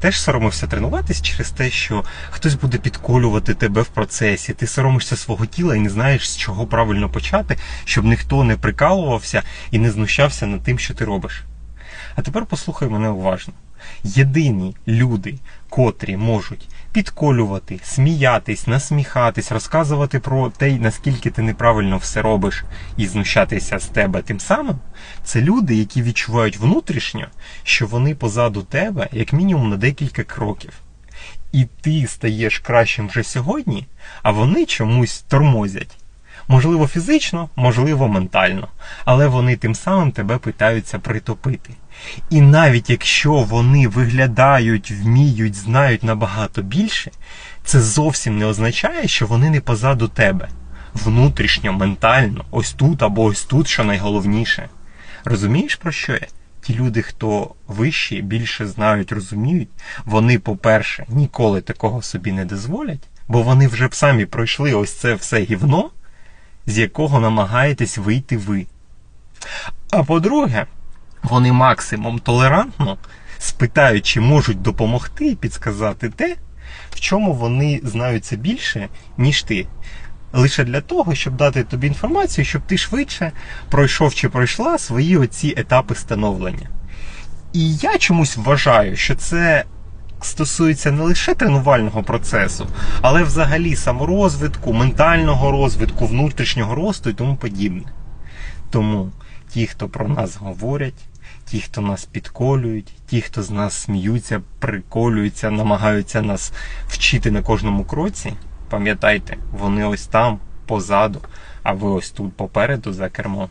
Теж соромився тренуватись через те, що хтось буде підколювати тебе в процесі. Ти соромишся свого тіла і не знаєш, з чого правильно почати, щоб ніхто не прикалувався і не знущався над тим, що ти робиш. А тепер послухай мене уважно. Єдині люди, котрі можуть підколювати, сміятись, насміхатись, розказувати про те, наскільки ти неправильно все робиш, і знущатися з тебе тим самим, це люди, які відчувають внутрішньо, що вони позаду тебе як мінімум на декілька кроків. І ти стаєш кращим вже сьогодні, а вони чомусь тормозять. Можливо, фізично, можливо, ментально, але вони тим самим тебе питаються притопити. І навіть якщо вони виглядають, вміють, знають набагато більше, це зовсім не означає, що вони не позаду тебе. Внутрішньо, ментально, ось тут або ось тут, що найголовніше. Розумієш про що я? Ті люди, хто вищі, більше знають, розуміють, вони, по-перше, ніколи такого собі не дозволять, бо вони вже б самі пройшли ось це все гівно, з якого намагаєтесь вийти ви. А по-друге, вони максимум толерантно спитають, чи можуть допомогти і підсказати те, в чому вони знаються більше, ніж ти. Лише для того, щоб дати тобі інформацію, щоб ти швидше пройшов чи пройшла свої оці етапи становлення. І я чомусь вважаю, що це стосується не лише тренувального процесу, але взагалі саморозвитку, ментального розвитку, внутрішнього росту і тому подібне. Тому ті, хто про нас говорять, ті, хто нас підколюють, ті, хто з нас сміються, приколюються, намагаються нас вчити на кожному кроці, пам'ятайте, вони ось там, позаду, а ви ось тут попереду за кермом.